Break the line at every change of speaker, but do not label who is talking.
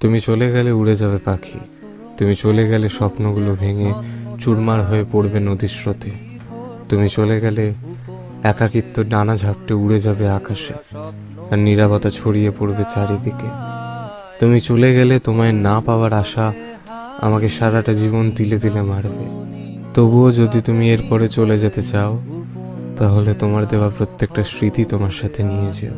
তুমি চলে গেলে উড়ে যাবে পাখি। তুমি চলে গেলে স্বপ্নগুলো ভেঙে চুরমার হয়ে পড়বে নদীর স্রোতে। তুমি চলে গেলে একাকিত্ব ডানা ঝাপটে উড়ে যাবে আকাশে আর নিরাপত্তা ছড়িয়ে পড়বে চারিদিকে। তুমি চলে গেলে তোমায় না পাওয়ার আশা আমাকে সারাটা জীবন তিলে তিলে মারবে। তবুও যদি তুমি এরপরে চলে যেতে চাও, তাহলে তোমার দেওয়া প্রত্যেকটা স্মৃতি তোমার সাথে নিয়ে যেও।